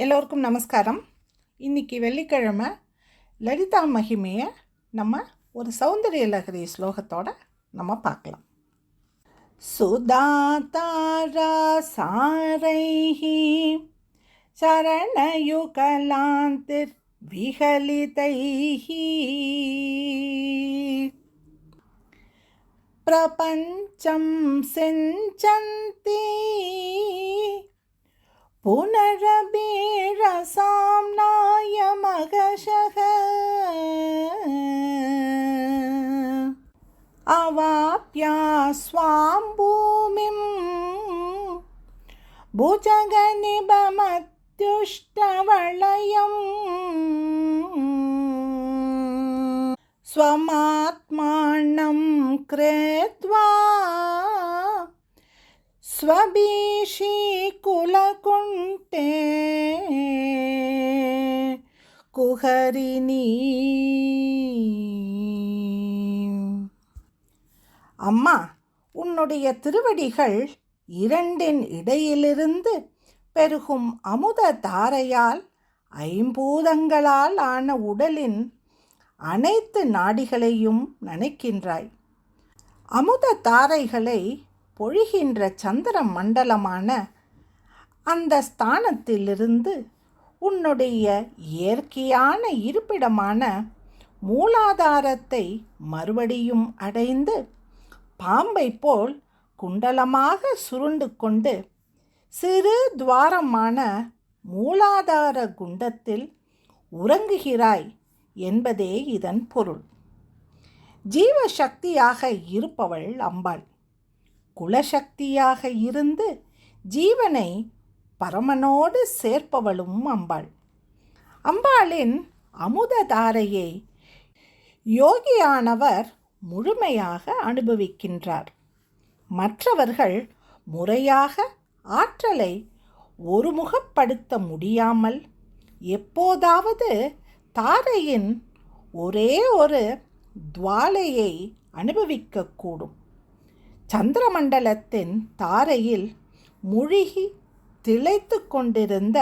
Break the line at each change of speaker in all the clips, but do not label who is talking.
எல்லோருக்கும் நமஸ்காரம். இன்னைக்கு வெள்ளிக்கிழமை லலிதா மகிமையை நம்ம ஒரு சௌந்தரிய லகரி ஸ்லோகத்தோட நம்ம பார்க்கலாம். சுதாதாரா சாரைஹி சரணயுகலாந்திர் விகலிதைஹி. பிரபஞ்சம் செஞ்சந்தி पुनरबीरसाम्नायमगशः अवाप्या स्वां भूमिं भुजगनिबमत्युष्टवलयम् स्वमात्मानं कृत्वा ಸ್ವಭೀಷಿ ಕುಲಕುಂಟೆ ಕುಹರಿಣಿ அம்மா உன்னுடைய திருவடிகள் இரண்டின் இடையிலிருந்து பெருகும் அமுத தாரையால் ஐம்பூதங்களால் ஆன உடலின் அனைத்து நாடிகளையும் நினைக்கின்றாய். அமுத தாரைகளை பொழிகின்ற சந்திர மண்டலமான அந்த ஸ்தானத்திலிருந்து உன்னுடைய இயற்கையான இருப்பிடமான மூலாதாரத்தை மறுபடியும் அடைந்து பாம்பை போல் குண்டலமாக சுருண்டு கொண்டு சிறு துவாரமான மூலாதார குண்டத்தில் உறங்குகிறாய் என்பதே இதன் பொருள். ஜீவசக்தியாக இருப்பவள் அம்பாள். குலசக்தியாக இருந்து ஜீவனை பரமனோடு சேர்ப்பவளும் அம்பாள். அம்பாளின் அமுததாரையை யோகியானவர் முழுமையாக அனுபவிக்கின்றார். மற்றவர்கள் முறையாக ஆற்றலை ஒருமுகப்படுத்த முடியாமல் எப்போதாவது தாரையின் ஒரே ஒரு துவாலையை அனுபவிக்கக்கூடும். சந்திரமண்டலத்தின் தாரையில் முழுகி திளைத்து கொண்டிருந்த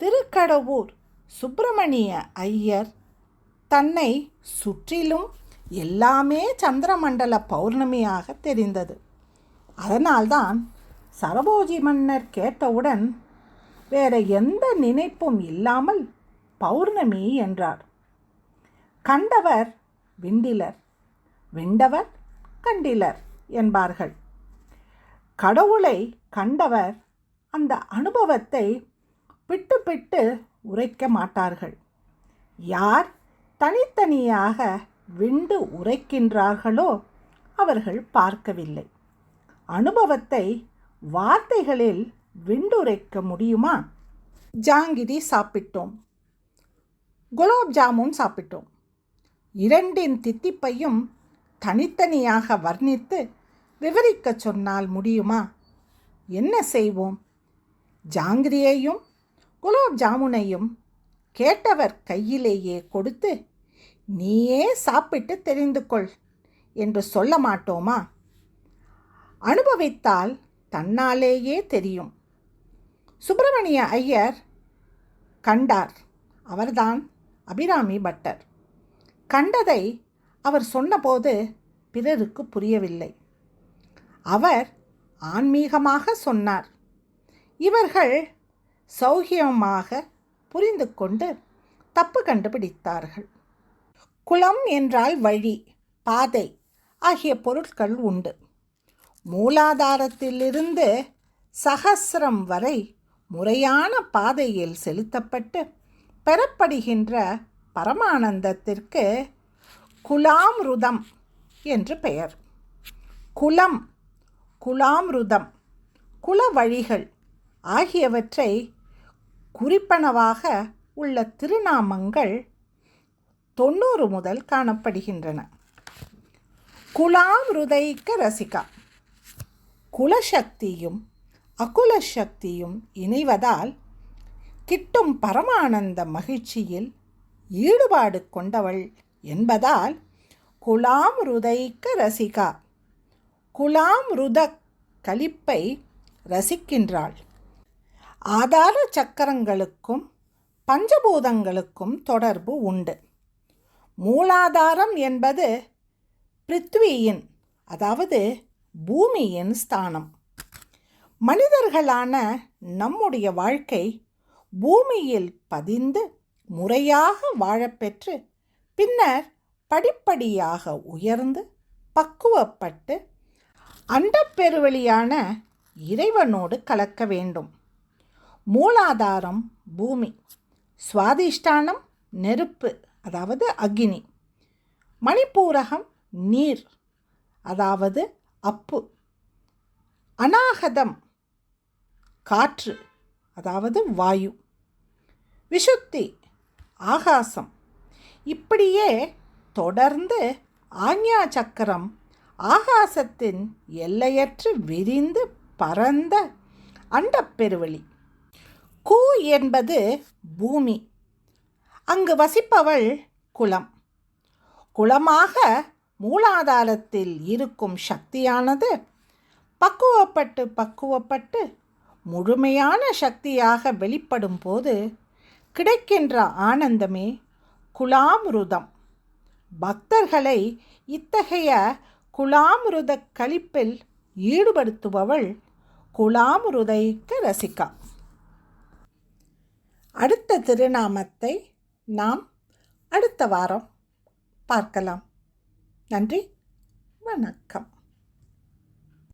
திருக்கடவூர் சுப்பிரமணிய ஐயர் தன்னை சுற்றிலும் எல்லாமே சந்திரமண்டல பௌர்ணமியாக தெரிந்தது. அதனால்தான் சரபோஜி மன்னர் கேட்டவுடன் வேற எந்த நினைப்பும் இல்லாமல் பௌர்ணமி என்றார். கண்டவர் விண்டிலர் விண்டவர் கண்டிலர். என்பார்கள். கடவுளை கண்டவர் அந்த அனுபவத்தை பிட்டு பிட்டு உரைக்க மாட்டார்கள். யார் தனித்தனியாக விண்டு உரைக்கின்றார்களோ அவர்கள் பார்க்கவில்லை. அனுபவத்தை வார்த்தைகளில் விண்டுரைக்க முடியுமா? ஜாங்கிரி சாப்பிட்டோம். குலாப் ஜாமுன் சாப்பிட்டோம். இரண்டின் தித்திப்பையும் தனித்தனியாக வர்ணித்து விவரிக்கச் சொன்னால் முடியுமா? என்ன செய்வோம்? ஜாங்கிரியையும் குலோப் ஜாமுனையும் கேட்டவர் கையிலேயே கொடுத்து நீயே சாப்பிட்டு தெரிந்து கொள் என்று சொல்ல மாட்டோமா? அனுபவித்தால் தன்னாலேயே தெரியும். சுப்பிரமணிய ஐயர் கண்டார். அவர்தான் அபிராமி பட்டர். கண்டதை அவர் சொன்னபோது பிறருக்கு புரியவில்லை. அவர் ஆன்மீகமாக சொன்னார். இவர்கள் சௌகியமாக புரிந்து கொண்டு தப்பு கண்டுபிடித்தார்கள். குளம் என்றால் வழி பாதை ஆகிய பொருட்கள் உண்டு. மூலாதாரத்திலிருந்து சகசிரம் வரை முறையான பாதையில் செலுத்தப்பட்டு பெறப்படுகின்ற பரமானந்தத்திற்கு குலாமிருதம் என்று பெயர். குலம் குலாம்ருதம் குல வழிகள் ஆகியவற்றை குறிப்பனவாக உள்ள திருநாமங்கள் தொண்ணூறு முதல் காணப்படுகின்றன. குலாமிருதைக்க ரசிகா குலசக்தியும் அகுலசக்தியும் இணைவதால் கிட்டும் பரமானந்த மகிழ்ச்சியில் ஈடுபாடு கொண்டவள் என்பதால் குலாமிருதைக்க ரசிகா. குலாமிருத கலிப்பை ரசிக்கின்றாள். ஆதார சக்கரங்களுக்கும் பஞ்சபூதங்களுக்கும் தொடர்பு உண்டு. மூலாதாரம் என்பது பிருத்வியின் அதாவது பூமியின் ஸ்தானம். மனிதர்களான நம்முடைய வாழ்க்கை பூமியில் பதிந்து முறையாக வாழப்பெற்று பின்னர் படிப்படியாக உயர்ந்து பக்குவப்பட்டு அண்டப்பெருவெளியான இறைவனோடு கலக்க வேண்டும். மூலாதாரம் பூமி சுவாதிஷ்டானம் நெருப்பு அதாவது அக்னி. மணிப்பூரகம் நீர் அதாவது அப்பு. அநாகதம் காற்று அதாவது வாயு. விஷுத்தி ஆகாசம். இப்படியே தொடர்ந்து ஆக்ஞா சக்கரம் ஆகாசத்தின் எல்லையற்று விரிந்து பரந்த அண்டப்பெருவெளி கூ என்பது பூமி. அங்கு வசிப்பவள் குலம் குளமாக மூலாதாரத்தில் இருக்கும் சக்தியானது பக்குவப்பட்டு பக்குவப்பட்டு முழுமையான சக்தியாக வெளிப்படும் போது கிடைக்கின்ற ஆனந்தமே குலாமிருதம். பக்தர்களை இத்தகைய குலாமிருத கழிப்பில் ஈடுபடுத்துபவள் குலாமிருதைக்க ரசிக்கா. அடுத்த திருநாமத்தை நாம் அடுத்த வாரம் பார்க்கலாம். நன்றி வணக்கம்.